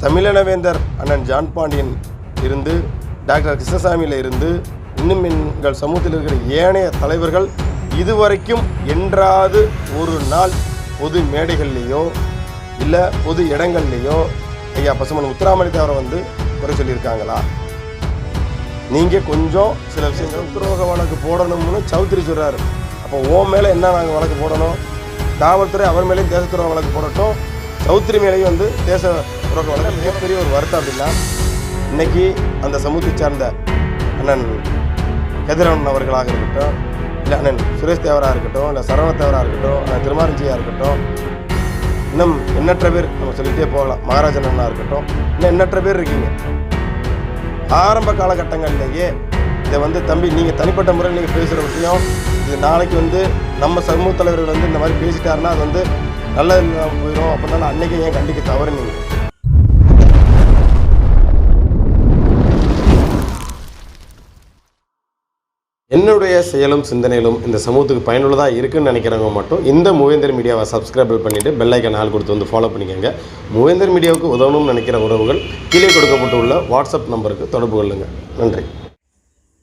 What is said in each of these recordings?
தமிழனவேந்தர் அண்ணன் ஜான் பாண்டியன் இருந்து டாக்டர் கிருஷ்ணசாமியில் இருந்து இன்னும் எங்கள் சமூகத்தில் இருக்கிற ஏனைய தலைவர்கள் இதுவரைக்கும் என்றாவது ஒரு நாள் பொது மேடைகள்லேயோ இல்லை பொது இடங்கள்லேயோ ஐயா பசுமன் முத்துராமலை தேவரை வந்து குறை சொல்லியிருக்காங்களா? நீங்கள் கொஞ்சம் சில விஷயங்கள் உத்தரவாக வழக்கு போடணும்னு சௌத்ரி சொல்கிறார் அப்போ ஓ மேலே என்ன நாங்கள் வழக்கு போடணும்? காவல்துறை அவர் மேலேயும் தேச வழக்கு போடட்டும். சௌத்ரி மேலேயும் வந்து தேச துரோக வழக்கு மிகப்பெரிய ஒரு வருத்தம் அப்படின்னா இன்னைக்கு அந்த சமூகத்தை சார்ந்த அண்ணன் கதிரவன் அவர்களாக இருக்கட்டும் இல்லை அண்ணன் சுரேஷ் தேவராக இருக்கட்டும் இல்லை சரவண தேவராக இருக்கட்டும் அண்ணன் திருமாரஞ்சியாக இருக்கட்டும் இன்னும் எண்ணற்ற பேர் நம்ம சொல்லிகிட்டே போகலாம். மகாராஜன் அண்ணா இருக்கட்டும் இன்னும் எண்ணற்ற பேர் இருக்கீங்க. ஆரம்ப காலகட்டங்கள்லேயே இதை வந்து தம்பி நீங்கள் தனிப்பட்ட முறையில் நீங்கள் பேசுகிற விஷயம் இது நாளைக்கு வந்து நம்ம சமூக தலைவர்கள் வந்து இந்த மாதிரி பேசிட்டாருன்னா அது வந்து நல்லது போயிடும் அப்படின்னால அன்றைக்கி ஏன் கண்டிக்க தவறு நீங்கள் உங்களுடைய செயலும் சிந்தனையிலும் இந்த சமூகத்துக்கு பயனுள்ளதாக இருக்குன்னு நினைக்கிறவங்க மட்டும் இந்த மூவேந்தர் மீடியாவை சப்ஸ்கிரைப் பண்ணிவிட்டு பெல்லைக்கன் ஆள் கொடுத்து வந்து ஃபாலோ பண்ணிக்கோங்க. மூவேந்தர் மீடியாவுக்கு உதவணும்னு நினைக்கிற உறவுகள் கீழே கொடுக்கப்பட்டுள்ள வாட்ஸ்அப் நம்பருக்கு தொடர்பு கொள்ளுங்கள் நன்றி.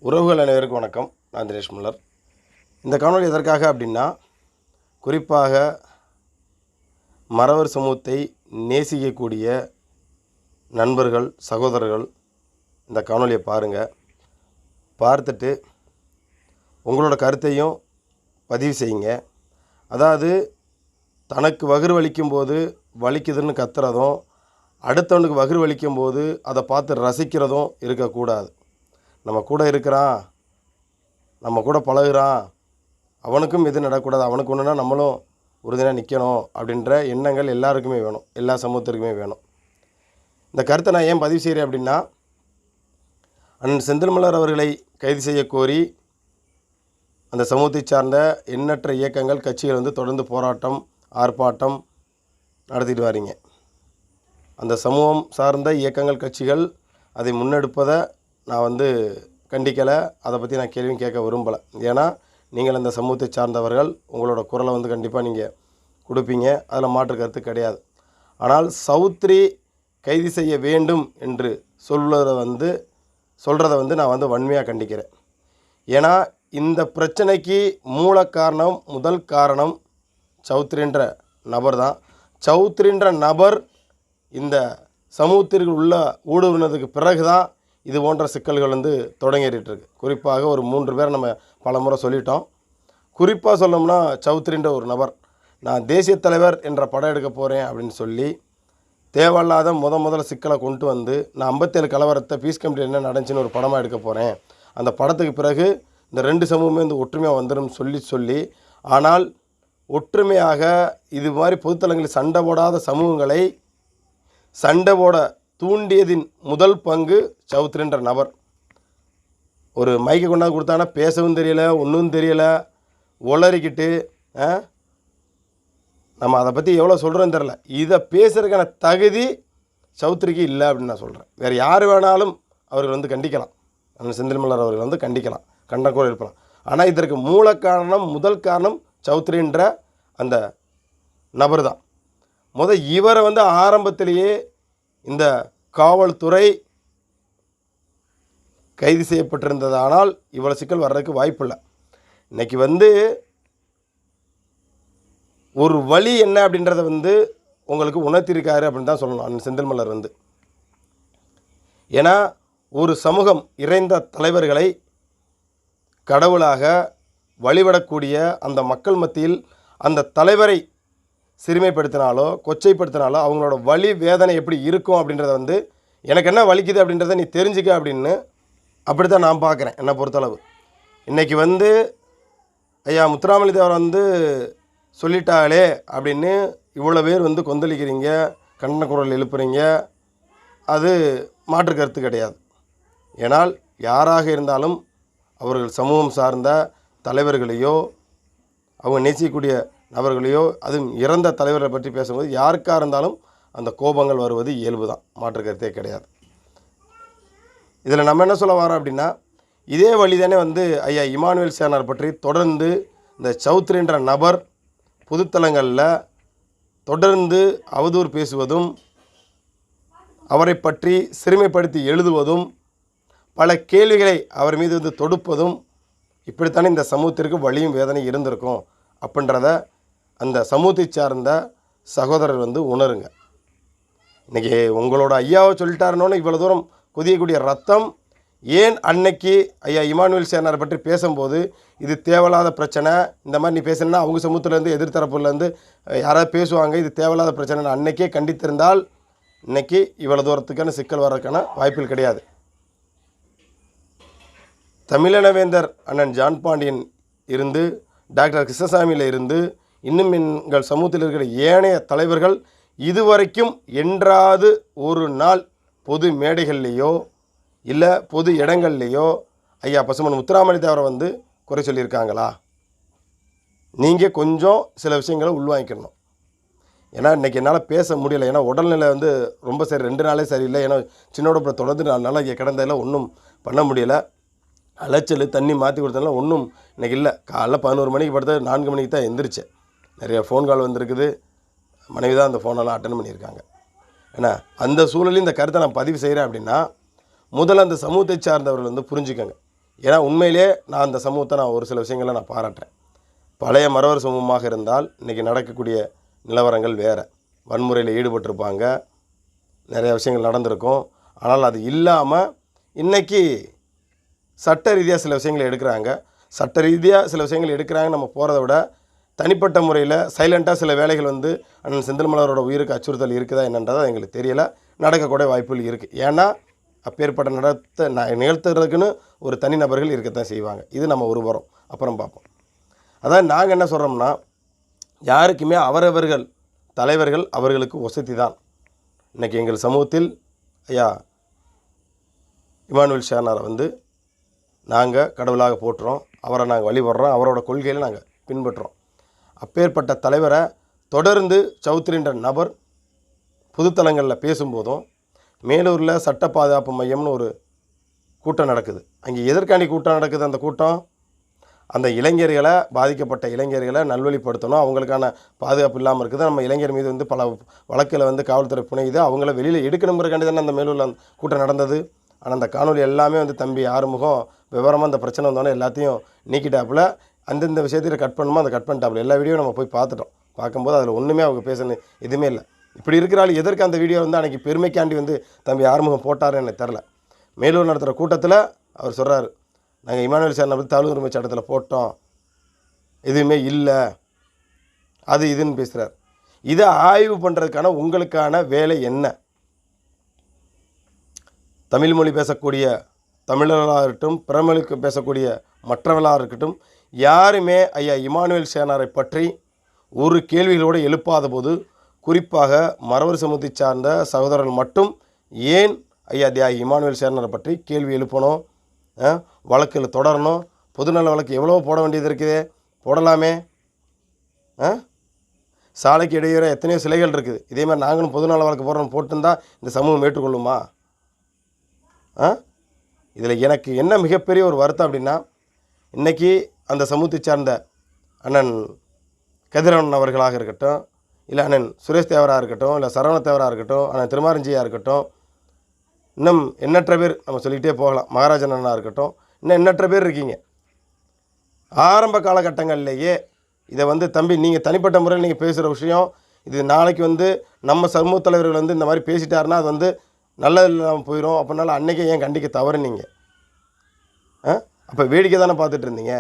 உறவுகள் அனைவருக்கும் வணக்கம். நான் தினேஷ் முல்லர். இந்த காணொலி எதற்காக அப்படின்னா குறிப்பாக மறவர் சமூகத்தை நேசிக்கக்கூடிய நண்பர்கள் சகோதரர்கள் இந்த காணொலியை பாருங்கள் பார்த்துட்டு உங்களோட கருத்தையும் பதிவு செய்யுங்க. அதாவது தனக்கு வகுறு வலிக்கும் போது வலிக்குதுன்னு கத்துறதும் அடுத்தவனுக்கு வகுறு வலிக்கும் போது அதை பார்த்து ரசிக்கிறதும் இருக்கக்கூடாது. நம்ம கூட இருக்கிறான் நம்ம கூட பழகுறான் அவனுக்கும் இது நடக்கூடாது அவனுக்கு ஒன்றுனா நம்மளும் உறுதியாக நிற்கணும் அப்படின்ற எண்ணங்கள் எல்லாருக்குமே வேணும் எல்லா சமூகத்திற்குமே வேணும். இந்த கருத்தை நான் ஏன் பதிவு செய்கிறேன் அப்படின்னா அண்ணன் செந்தில்மலர் அவர்களை கைது செய்ய கோரி அந்த சமூகத்தை சார்ந்த எண்ணற்ற இயக்கங்கள் கட்சிகள் வந்து தொடர்ந்து போராட்டம் ஆர்ப்பாட்டம் நடத்திட்டு வாரீங்க. அந்த சமூகம் சார்ந்த இயக்கங்கள் கட்சிகள் அதை முன்னெடுப்பதை நான் வந்து கண்டிக்கலை. அதை பற்றி நான் கேள்வியும் கேட்க விரும்பலை. ஏன்னா நீங்கள் அந்த சமூகத்தை சார்ந்தவர்கள் உங்களோட குரலை வந்து கண்டிப்பாக நீங்கள் கொடுப்பீங்க. அதில் மாற்று கருத்து கிடையாது. ஆனால் சௌத்ரி கைது செய்ய வேண்டும் என்று சொல்வதை வந்து சொல்கிறத வந்து நான் வந்து வன்மையாக கண்டிக்கிறேன். ஏன்னா இந்த பிரச்சனைக்கு மூல காரணம் முதல் காரணம் சௌத்ரின்ற நபர் தான் சௌத்ரின்ற நபர் இந்த சமூகத்திற்கு உள்ள ஊடுருவினதுக்கு பிறகு தான் இது போன்ற சிக்கல்கள் வந்து தொடங்கிட்டுருக்கு. குறிப்பாக ஒரு மூன்று பேர் நம்ம பல முறை சொல்லிட்டோம். குறிப்பாக சொல்லணும்னா சௌத்ரின்ற ஒரு நபர் நான் தேசிய தலைவர் என்ற படம் எடுக்க போகிறேன் அப்படின்னு சொல்லி தேவையில்லாத முத முதல்ல சிக்கலை கொண்டு வந்து நான் ஐம்பத்தேழு கலவரத்தை பீஸ் கமிட்டி என்ன நடந்துச்சுன்னு ஒரு படமாக எடுக்க போகிறேன் அந்த படத்துக்கு பிறகு இந்த ரெண்டு சமூகமே வந்து ஒற்றுமையாக வந்துடும் சொல்லி சொல்லி ஆனால் ஒற்றுமையாக இது மாதிரி பொதுத்தலங்களில் சண்டை போடாத சமூகங்களை சண்டை போட தூண்டியதின் முதல் பங்கு சௌத்ரின்ற நபர். ஒரு மைக்கை கொண்டாந்து கொடுத்தானா பேசவும் தெரியல ஒன்றும் தெரியல உளறிக்கிட்டு நம்ம அதை பற்றி எவ்வளோ சொல்கிறோன்னு தெரில இதை பேசுகிறதுக்கான தகுதி சௌத்ரிக்கு இல்லை அப்படின்னு நான் சொல்கிறேன் வேறு யார் வேணாலும் அவர்கள் வந்து கண்டிக்கலாம். செந்தில் மலர் அவர்கள் வந்து கண்டிக்கலாம். கண்டம் கூட இருக்கலாம் ஆனால் இதற்கு மூல காரணம் முதல் காரணம் சௌத்ரின்ற அந்த நபர் தான் முத இவரை வந்து ஆரம்பத்திலேயே இந்த காவல்துறை கைது செய்யப்பட்டிருந்ததானால் இவ்வளோ சிக்கல் வர்றதுக்கு வாய்ப்பில்லை. இன்னைக்கு வந்து ஒரு வழி என்ன அப்படின்றத வந்து உங்களுக்கு உணர்த்தியிருக்காரு அப்படின்னு தான் சொல்லணும் அந்த செந்தில் மலர் வந்து. ஏன்னா ஒரு சமூகம் இறைந்த தலைவர்களை கடவுளாக வழிபடக்கூடிய அந்த மக்கள் மத்தியில் அந்த தலைவரை சிறுமைப்படுத்தினாலோ கொச்சைப்படுத்தினாலோ அவங்களோட வழி வேதனை எப்படி இருக்கும் அப்படின்றத வந்து எனக்கு என்ன வலிக்குது அப்படின்றத நீ தெரிஞ்சுக்க அப்படின்னு அப்படி தான் நான் பார்க்குறேன் என்னை பொறுத்தளவு. இன்றைக்கி வந்து ஐயா முத்துராமலி தேவர் வந்து சொல்லிட்டாலே அப்படின்னு இவ்வளோ பேர் வந்து கொந்தளிக்கிறீங்க கண்டன குரல் எழுப்புறீங்க அது மாற்று கருத்து கிடையாது. ஏனால் யாராக இருந்தாலும் அவர்கள் சமூகம் சார்ந்த தலைவர்களையோ அவங்க நேசிக்கக்கூடிய நபர்களையோ அதுவும் இறந்த தலைவரை பற்றி பேசும்போது யாருக்காக இருந்தாலும் அந்த கோபங்கள் வருவது இயல்பு தான் மாற்று கருத்தே கிடையாது. இதில் நம்ம என்ன சொல்ல வரோம் அப்படின்னா இதே வழி தானே வந்து ஐயா இமானுவேல் சேனார் பற்றி தொடர்ந்து இந்த சௌத்ரின்ற நபர் பொதுத்தலங்களில் தொடர்ந்து அவதூறு பேசுவதும் அவரை பற்றி சிறுமைப்படுத்தி எழுதுவதும் பல கேள்விகளை அவர் மீது வந்து தொடுப்பதும் இப்படித்தானே இந்த சமூகத்திற்கு வழியும் வேதனை இருந்திருக்கும் அப்படின்றத அந்த சமூகத்தை சார்ந்த சகோதரர் வந்து உணருங்க. இன்றைக்கி உங்களோட ஐயாவை சொல்லிட்டாருனோன்னு இவ்வளோ தூரம் குதியக்கூடிய ரத்தம். ஏன் அன்னைக்கு ஐயா இமானுவேல் சேனாரை பற்றி பேசும்போது இது தேவையில்லாத பிரச்சனை இந்த மாதிரி நீ பேசுனா அவங்க சமூகத்துலேருந்து எதிர்த்தரப்புலேருந்து யாராவது பேசுவாங்க இது தேவையில்லாத பிரச்சனை அன்னைக்கே கண்டித்திருந்தால் இன்னைக்கு இவ்வளோ தூரத்துக்கான சிக்கல் வர்றதுக்கான வாய்ப்புகள் கிடையாது. தமிழனவேந்தர் அண்ணன் ஜான் பாண்டியன் இருந்து டாக்டர் கிருஷ்ணசாமியில் இருந்து இன்னும் எங்கள் சமூகத்தில் இருக்கிற ஏனைய தலைவர்கள் இதுவரைக்கும் என்றாவது ஒரு நாள் பொது மேடைகள்லேயோ இல்லை பொது இடங்கள்லேயோ ஐயா பசுமன் முத்துராமலி தேவரை வந்து குறை சொல்லியிருக்காங்களா? நீங்கள் கொஞ்சம் சில விஷயங்களை உள்வாங்கிக்கணும். ஏன்னா இன்றைக்கி என்னால் பேச முடியல. ஏன்னா உடல்நிலை வந்து ரொம்ப சரி ரெண்டு நாளே சரியில்லை. ஏன்னா சின்னோட அப்புறம் தொடர்ந்து நாலு நாளாக இங்கே கிடந்ததில் ஒன்றும் பண்ண முடியலை. அலைச்சல் தண்ணி மாற்றி கொடுத்தனால ஒன்றும் இன்றைக்கி இல்லை. காலைல பதினோரு மணிக்கு படுத்த நான்கு மணிக்கு தான் எந்திரிச்சேன். நிறைய ஃபோன் கால் வந்திருக்குது. மனைவி தான் அந்த ஃபோனெல்லாம் அட்டன் பண்ணியிருக்காங்க. ஏன்னா அந்த சூழலையும் இந்த கருத்தை நான் பதிவு செய்கிறேன் அப்படின்னா முதல்ல அந்த சமூகத்தை சார்ந்தவர்கள் வந்து புரிஞ்சுக்கோங்க. ஏன்னா உண்மையிலே நான் அந்த சமூகத்தை நான் ஒரு சில விஷயங்களை நான் பாராட்டுறேன். பழைய மறவர் சமூகமாக இருந்தால் இன்றைக்கி நடக்கக்கூடிய நிலவரங்கள் வேறு. வன்முறையில் ஈடுபட்டிருப்பாங்க. நிறைய விஷயங்கள் நடந்திருக்கும். ஆனால் அது இல்லாமல் இன்றைக்கி சட்ட ரீதியாக சில விஷயங்களை எடுக்கிறாங்க. சட்ட ரீதியாக சில விஷயங்கள் எடுக்கிறாங்க. நம்ம போகிறத விட தனிப்பட்ட முறையில் சைலண்ட்டாக சில வேலைகள் வந்து அண்ணன் செந்தில் மலரோட உயிருக்கு அச்சுறுத்தல் இருக்குதா என்னன்றதை எங்களுக்கு தெரியலை. நடக்கக்கூடிய வாய்ப்புகள் இருக்குது ஏன்னா அப்பேற்பட்ட நடத்த ந- நிகழ்த்துறதுக்குன்னு ஒரு தனி நபர்கள் இருக்கத்தான் செய்வாங்க. இது நம்ம ஒரு புறம் அப்புறம் பார்ப்போம். அதான் நாங்கள் என்ன சொல்கிறோம்னா யாருக்குமே அவரவர்கள் தலைவர்கள் அவர்களுக்கு வசதி தான். இன்றைக்கி எங்கள் சமூகத்தில் ஐயா இமானுவேல் ஷேனாரை வந்து நாங்கள் கடவுளாக போட்டுறோம் அவரை நாங்கள் வழிபடுறோம். அவரோட கொள்கையில் நாங்கள் பின்பற்றுறோம். அப்பேற்பட்ட தலைவரை தொடர்ந்து சௌத்ரின்ற நபர் புதுத்தலங்களில் பேசும்போதும் மேலூரில் சட்ட பாதுகாப்பு மையம்னு ஒரு கூட்டம் நடக்குது. அங்கே எதற்காண்டி கூட்டம் நடக்குது அந்த கூட்டம்? அந்த இளைஞர்களை பாதிக்கப்பட்ட இளைஞர்களை நல்வழிப்படுத்தணும். அவங்களுக்கான பாதுகாப்பு இல்லாமல் இருக்குது. நம்ம இளைஞர் மீது வந்து பல வழக்கில் வந்து காவல்துறை புனையுது. அவங்கள வெளியில் எடுக்கணுங்கிறக்காண்டி தானே அந்த மேலூரில் அந்த கூட்டம் நடந்தது. ஆனால் அந்த காணொலி எல்லாமே வந்து தம்பி ஆறுமுகம் விவரமாக அந்த பிரச்சனை வந்தோடனே எல்லாத்தையும் நீக்கிட்டாப்புல. அந்தந்த விஷயத்தில் கட் பண்ணுமோ அதை கட் பண்ணிட்டாப்புல. எல்லா வீடியோ நம்ம போய் பார்த்துட்டோம். பார்க்கும்போது அதில் ஒன்றுமே அவங்க பேசணும் எதுவுமே இல்லை. இப்படி இருக்கிறாள் எதற்கு அந்த வீடியோ வந்து அன்றைக்கி பெருமைக்காண்டி வந்து தம்பி ஆறுமுகம் போட்டாருன்னு எனக்கு தெரில மேலூர் நடத்துகிற கூட்டத்தில் அவர் சொல்கிறாரு நாங்கள் இமானுவேல் சார் நம்ம தகவல் உரிமை சட்டத்தில் போட்டோம். எதுவுமே இல்லை. அது இதுன்னு பேசுகிறார் இதை ஆய்வு பண்ணுறதுக்கான உங்களுக்கான வேலை என்ன? தமிழ் மொழி பேசக்கூடிய தமிழர்களாக இருக்கட்டும் பிரமிழுக்கு பேசக்கூடிய மற்றவர்களாக இருக்கட்டும் யாருமே ஐயா இமானுவேல் சேனாரை பற்றி ஒரு கேள்விகளோடு எழுப்பாத போது குறிப்பாக மரவர் சமூகத்தை சார்ந்த சகோதரர்கள் மட்டும் ஏன் ஐயா தியாகி இமானுவேல் சேனாரை பற்றி கேள்வி எழுப்பணும்? வழக்கில் தொடரணும். பொதுநல வழக்கு எவ்வளோ போட வேண்டியது இருக்குது. போடலாமே. ஆ? சாலைக்கு இடையூற எத்தனையோ சிலைகள் இருக்குது. இதே மாதிரி நாங்களும் பொதுநல வழக்கு போடுறோம் போட்டுருந்தா இந்த சமூகம் ஏற்றுக்கொள்ளுமா? ஆ? இதில் எனக்கு என்ன மிகப்பெரிய ஒரு வருத்தம் அப்படின்னா இன்றைக்கி அந்த சமூகத்தை சார்ந்த அண்ணன் கதிரவன் அவர்களாக இருக்கட்டும் இல்லை அண்ணன் சுரேஷ் தேவராக இருக்கட்டும் இல்லை சரவண தேவராக இருக்கட்டும் அண்ணன் திருமாரஞ்சியாக இருக்கட்டும் இன்னும் எண்ணற்ற பேர் நம்ம சொல்லிக்கிட்டே போகலாம். மகாராஜன் அண்ணா இருக்கட்டும் இன்னும் எண்ணற்ற பேர் இருக்கீங்க. ஆரம்ப காலகட்டங்கள்லேயே இதை வந்து தம்பி நீங்கள் தனிப்பட்ட முறையில் நீங்கள் பேசுகிற விஷயம் இது நாளைக்கு வந்து நம்ம சமூக தலைவர்கள் வந்து இந்த மாதிரி பேசிட்டாருன்னா அது வந்து நல்லது இல்லாமல் போயிடும் அப்படினால அன்றைக்கே ஏன் கண்டிக்க தவறுனீங்க? ஆ? அப்போ வேடிக்கை தானே பார்த்துட்டு இருந்தீங்க?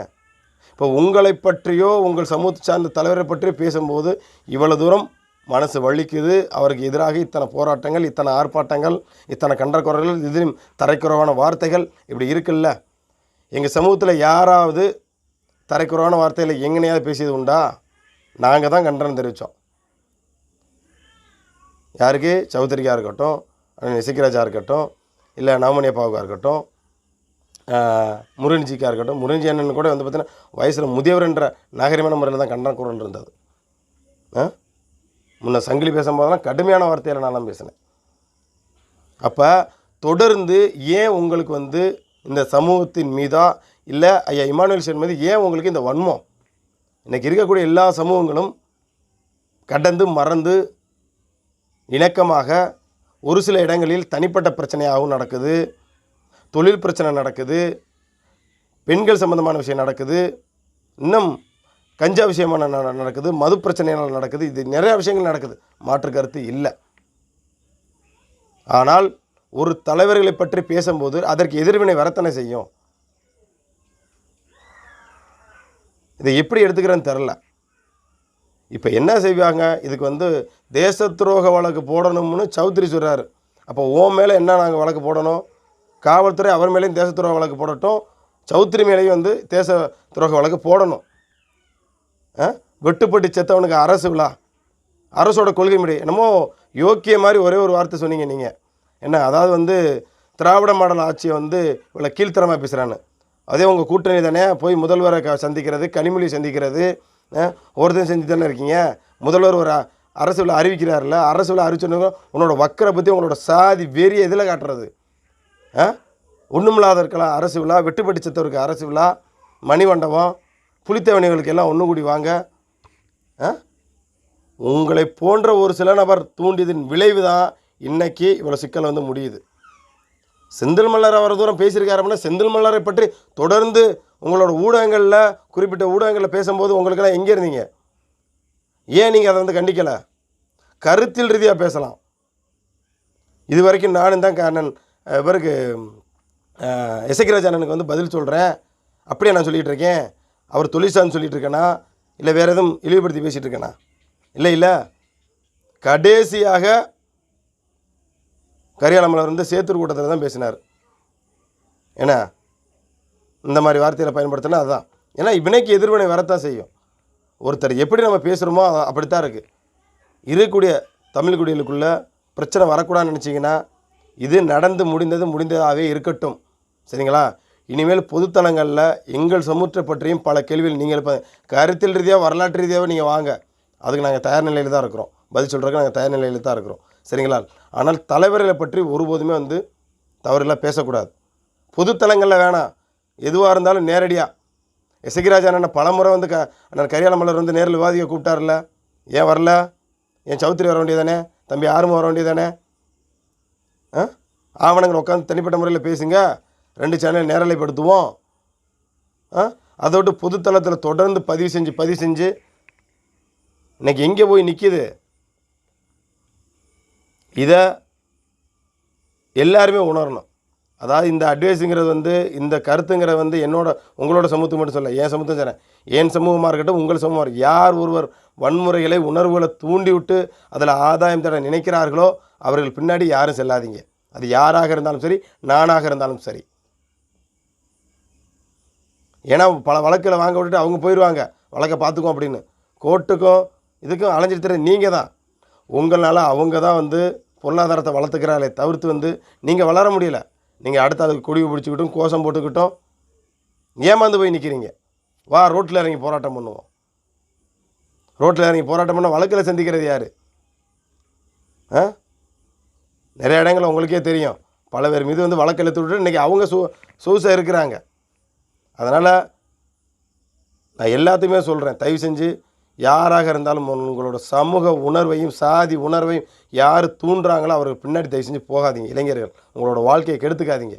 இப்போ உங்களை பற்றியோ உங்கள் சமூகத்தை சார்ந்த தலைவரை பற்றியோ பேசும்போது இவ்வளோ தூரம் மனசு வலிக்குது. அவருக்கு எதிராக இத்தனை போராட்டங்கள் இத்தனை ஆர்ப்பாட்டங்கள் இத்தனை கண்டக்குறைகள் இதிலும் தரைக்குறவான வார்த்தைகள் இப்படி இருக்குல்ல? எங்கள் சமூகத்தில் யாராவது தரைக்குறவான வார்த்தையில் எங்கனையாவது பேசியது உண்டா? நாங்கள் தான் கண்டனம் தெரிவித்தோம் யாருக்கு? சௌத்ரிக்கா இருக்கட்டும் அண்ணன் இருக்கட்டும் இல்லை நவமணி இருக்கட்டும் முருகன்ஜிக்கா இருக்கட்டும் முருகன்ஜி அண்ணன் கூட வந்து பார்த்தீங்கன்னா வயசில் முதியவர்ன்ற நாகரிகமான முறையில் தான் கண்டன குரல் இருந்தது. ஆ முன்ன சங்கிலி பேசும்போதெல்லாம் கடுமையான வார்த்தையில் நான்லாம் பேசினேன். அப்போ தொடர்ந்து ஏன் உங்களுக்கு வந்து இந்த சமூகத்தின் மீதா இல்லை ஐயா இமானுவேல் சேன் மீது ஏன் உங்களுக்கு இந்த வன்மம்? இன்றைக்கி இருக்கக்கூடிய எல்லா சமூகங்களும் கடந்து மறந்து இணக்கமாக ஒரு சில இடங்களில் தனிப்பட்ட பிரச்சனையாகவும் நடக்குது. தொழில் பிரச்சனை நடக்குது. பெண்கள் சம்பந்தமான விஷயம் நடக்குது. இன்னும் கஞ்சா விஷயமான ந- நடக்குது. மது பிரச்சனைகள் நடக்குது. இது நிறையா விஷயங்கள் நடக்குது. மாற்று கருத்து இல்லை. ஆனால் ஒரு தலைவர்களை பற்றி பேசும்போது அதற்கு எதிர்வினை வரத்தனை செய்யும்? இதை எப்படி எடுத்துக்கிறேன்னு தெரில இப்போ என்ன செய்வாங்க? இதுக்கு வந்து தேச துரோக வழக்கு போடணும்னு சௌத்ரி சொல்கிறார் அப்போ ஓ மேலே என்ன நாங்கள் வழக்கு போடணும்? காவல்துறை அவர் மேலேயும் தேச துரோக வழக்கு போடட்டும். சௌத்ரி மேலேயும் வந்து தேச துரோக வழக்கு போடணும். ஆ? வெட்டுப்பட்டு செத்தவனுக்கு அரசு விழா. அரசோட கொள்கை முறை. என்னமோ யோக்கிய மாதிரி ஒரே ஒரு வார்த்தை சொன்னீங்க நீங்கள் என்ன? அதாவது வந்து திராவிட மாடல் ஆட்சியை வந்து இவ்வளோ கீழ்த்தரமாக பேசுகிறான்னு அதே உங்கள் கூட்டணி தானே? போய் முதல்வரை க சந்திக்கிறது கனிமொழி சந்திக்கிறது. ஆ? செஞ்சு தானே இருக்கீங்க? முதல்வர் ஒரு அரசுல அறிவிக்கிறார்ல அரசு அறிவிச்சோன்னு உன்னோட வக்கரை பற்றி உங்களோட சாதி வெறிய எதில் காட்டுறது? ஆ? ஒன்றுமில்லாத இருக்கலாம் அரசு விழா வெட்டுப்பட்டு செத்தவருக்கு அரசு விழா மணிமண்டபம் புலித்தேவணிகளுக்கு எல்லாம் ஒன்று கூடி வாங்க. ஆ? உங்களை போன்ற ஒரு சில நபர் தூண்டியதின் விளைவு தான் இன்றைக்கி இவ்வளோ சிக்கல் வந்து முடியுது. செந்தில் மல்லர் அவர் தூரம் பேசியிருக்காருன்னா செந்தில் மல்லரை பற்றி தொடர்ந்து உங்களோட ஊடகங்களில் குறிப்பிட்ட ஊடகங்களில் பேசும்போது உங்களுக்கெல்லாம் எங்கே இருந்தீங்க? ஏன் நீங்கள் அதை வந்து கண்டிக்கலை? கருத்தில் ரீதியாக பேசலாம். இது வரைக்கும் நானும் தான் அண்ணன் இவருக்கு அஹ், அண்ணனுக்கு வந்து பதில் சொல்கிறேன் அப்படியே நான் சொல்லிகிட்டு இருக்கேன். அவர் தொழிற்சான்னு சொல்லிட்டு இருக்கேனா? இல்லை வேறு எதுவும் இழிவுபடுத்தி பேசிகிட்டு இருக்கேனா? இல்லை இல்லை. கடைசியாக கரியாலமலர் வந்து சேத்தூர் கூட்டத்தில் தான் பேசினார். என்ன இந்த மாதிரி வார்த்தையில் பயன்படுத்தினா அதுதான் ஏன்னா இவனைக்கு எதிர்வினை வரத்தான் செய்யும். ஒருத்தர் எப்படி நம்ம பேசுகிறோமோ அப்படித்தான் இருக்குது இருக்கக்கூடிய தமிழ் குடிகளுக்குள்ள பிரச்சனை வரக்கூடாதுன்னு நினச்சிங்கன்னா இது நடந்து முடிந்தது முடிந்ததாகவே இருக்கட்டும். சரிங்களா? இனிமேல் பொதுத்தலங்களில் எங்கள் சமூகத்தை பற்றியும் பல கேள்விகள் நீங்கள் இப்போ கருத்தில் ரீதியாக வரலாற்று ரீதியாகவே நீங்கள் வாங்க. அதுக்கு நாங்கள் தயார் நிலையில் தான் இருக்கிறோம். பதில் சொல்கிறதுக்கு நாங்கள் தயார் நிலையில் தான் இருக்கிறோம். சரிங்களா? ஆனால் தலைவர்களை பற்றி ஒருபோதுமே வந்து தவறுலாம் பேசக்கூடாது. பொதுத்தலங்களில் வேணாம். எதுவாக இருந்தாலும் நேரடியாக எசகிராஜ் அண்ணனை பலமுறை வந்து க அண்ணன் கரியால மலர் வந்து நேரில் விவாதிக்க கூப்பிட்டார்ல ஏன் வரல? என் சௌத்ரி வர வேண்டியதானே? தம்பி ஆறுமுகம் வர வேண்டியதானே? ஆ? ஆவணங்கள் உட்காந்து தனிப்பட்ட முறையில் பேசுங்க. ரெண்டு சேனல் நேரலைப்படுத்துவோம். ஆ? அதோட்டு பொதுத்தளத்தில் தொடர்ந்து பதிவு செஞ்சு பதிவு செஞ்சு இன்னைக்கு எங்கே போய் நிற்கிது இதை எல்லாருமே உணரணும். அதாவது இந்த அட்வைஸுங்கிறது வந்து இந்த கருத்துங்கிறது வந்து என்னோட உங்களோட சமூகத்துக்கு மட்டும் சொல்ல என் சமூகத்தை சொல்கிறேன் என் சமூகமாக இருக்கட்டும் உங்கள் சமூகமாக இருக்கட்டும். யார் ஒருவர் வன்முறைகளை உணர்வுகளை தூண்டி விட்டு அதில் ஆதாயம் தர நினைக்கிறார்களோ அவர்கள் பின்னாடி யாரும் செல்லாதீங்க. அது யாராக இருந்தாலும் சரி நானாக இருந்தாலும் சரி. ஏன்னா பல வழக்கில் வாங்க விட்டுட்டு அவங்க போயிடுவாங்க. வழக்கை பார்த்துக்கோ அப்படின்னு. கோர்ட்டுக்கும் இதுக்கும் அலைஞ்சிட்டு தர நீங்கள் தான். உங்களால் அவங்க தான் வந்து பொருளாதாரத்தை வளர்த்துக்கிறாங்களே தவிர்த்து வந்து நீங்கள் வளர முடியல. நீங்கள் அடுத்து அதுக்கு குடிவு பிடிச்சிக்கிட்டும் கோஷம் போட்டுக்கிட்டும் ஏமாந்து போய் நிற்கிறீங்க வா ரோட்டில் இறங்கி போராட்டம் பண்ணுவோம். ரோட்டில் இறங்கி போராட்டம் பண்ண வழக்கில் சந்திக்கிறது யார்? ஆ? நிறைய இடங்கள் உங்களுக்கே தெரியும். பல பேர் மீது வந்து வழக்கு இழுத்து விட்டு இன்றைக்கி அவங்க சூ சொகுசாக இருக்கிறாங்க. அதனால் நான் எல்லாத்தையுமே சொல்கிறேன் தயவு செஞ்சு யாராக இருந்தாலும் உங்களோட சமூக உணர்வையும் சாதி உணர்வையும் யார் தூண்டுறாங்களோ அவருக்கு பின்னாடி தயவு செஞ்சு போகாதீங்க. இளைஞர்கள் உங்களோட வாழ்க்கையை கெடுத்துக்காதீங்க.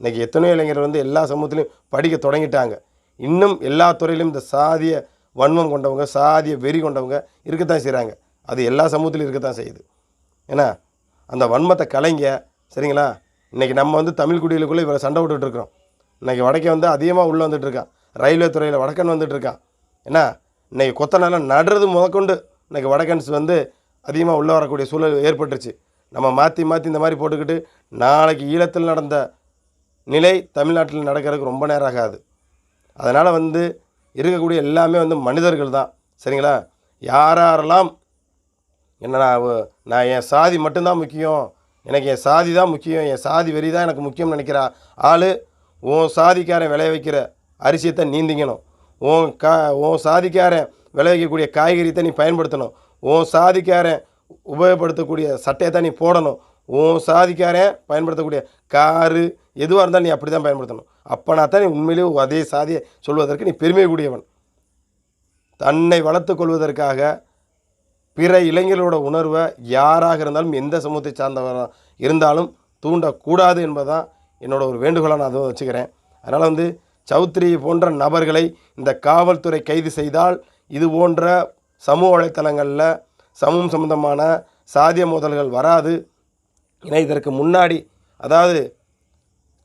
இன்றைக்கி எத்தனையோ இளைஞர்கள் வந்து எல்லா சமூகத்திலையும் படிக்க தொடங்கிட்டாங்க. இன்னும் எல்லா துறையிலும் இந்த சாதிய வன்மம் கொண்டவங்க சாதிய வெறி கொண்டவங்க இருக்கத்தான் செய்கிறாங்க அது எல்லா சமூகத்திலும் இருக்கத்தான் செய்யுது. ஏன்னா அந்த வன்மத்தை கலைங்க. சரிங்களா? இன்றைக்கி நம்ம வந்து தமிழ் குடிகளுக்குள்ளே இவரை சண்டை விட்டுட்டு இருக்கிறோம். இன்றைக்கி வடக்கே வந்து அதிகமாக உள்ளே வந்துட்டுருக்கான் ரயில்வே துறையில் வடக்கன் வந்துட்டுருக்கான் என்ன இன்றைக்கி கொத்தனெல்லாம் நடுறது முதற்கொண்டு இன்றைக்கி வடக்கன்ஸ் வந்து அதிகமாக உள்ளே வரக்கூடிய சூழல் ஏற்பட்டுருச்சு. நம்ம மாற்றி மாற்றி இந்த மாதிரி போட்டுக்கிட்டு நாளைக்கு ஈழத்தில் நடந்த நிலை தமிழ்நாட்டில் நடக்கிறதுக்கு ரொம்ப நேரம் ஆகாது. அதனால் வந்து இருக்கக்கூடிய எல்லாமே வந்து மனிதர்கள் தான். சரிங்களா? யாரெல்லாம் என்ன நான் நான் என் சாதி மட்டும்தான் முக்கியம் எனக்கு என் சாதி தான் முக்கியம் என் சாதி வெறி தான் எனக்கு முக்கியம்னு நினைக்கிற ஆள் உன் சாதிக்காரன் விளைய வைக்கிற அரிசியத்தை நீந்திக்கணும். உன் கா உன் சாதிக்காரன் விளைவிக்கக்கூடிய காய்கறியை நீ பயன்படுத்தணும். உன் சாதிக்காரன் உபயோகப்படுத்தக்கூடிய சட்டையை தான் நீ போடணும். உன் சாதிக்காரன் பயன்படுத்தக்கூடிய காரு எதுவாக இருந்தாலும் நீ அப்படி தான் பயன்படுத்தணும். அப்போனா தான் நீ உண்மையிலேயே அதே சாதியை சொல்வதற்கு நீ பெருமை கூடியவன் தன்னை வளர்த்து கொள்வதற்காக பிற இளைஞர்களோட உணர்வை யாராக இருந்தாலும் எந்த சமூகத்தை சார்ந்தவராக இருந்தாலும் தூண்டக்கூடாது என்பதுதான் என்னோட ஒரு வேண்டுகோளாக நான் அதுவும் வச்சுக்கிறேன். அதனால் வந்து சௌத்ரி போன்ற நபர்களை இந்த காவல்துறை கைது செய்தால் இது போன்ற சமூக வலைத்தளங்களில் சமூகம் சம்பந்தமான சாதிய மோதல்கள் வராது. ஏன்னா இதற்கு முன்னாடி அதாவது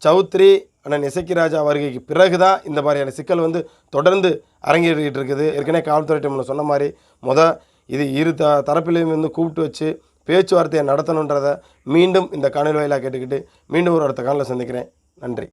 சௌத்ரி அண்ணன் இசக்கி ராஜா வருகைக்கு பிறகு தான் இந்த மாதிரியான சிக்கல் வந்து தொடர்ந்து அரங்கேறிக்கிட்டு இருக்குது. ஏற்கனவே காவல்துறை டைமில் சொன்ன மாதிரி முத இது இரு த தரப்பிலையும் வந்து கூப்பிட்டு வச்சு பேச்சுவார்த்தையை நடத்தணுன்றதை மீண்டும் இந்த காணொலி வாயிலாக கேட்டுக்கிட்டு மீண்டும் ஒரு அடுத்த காலில் சந்திக்கிறேன். நன்றி.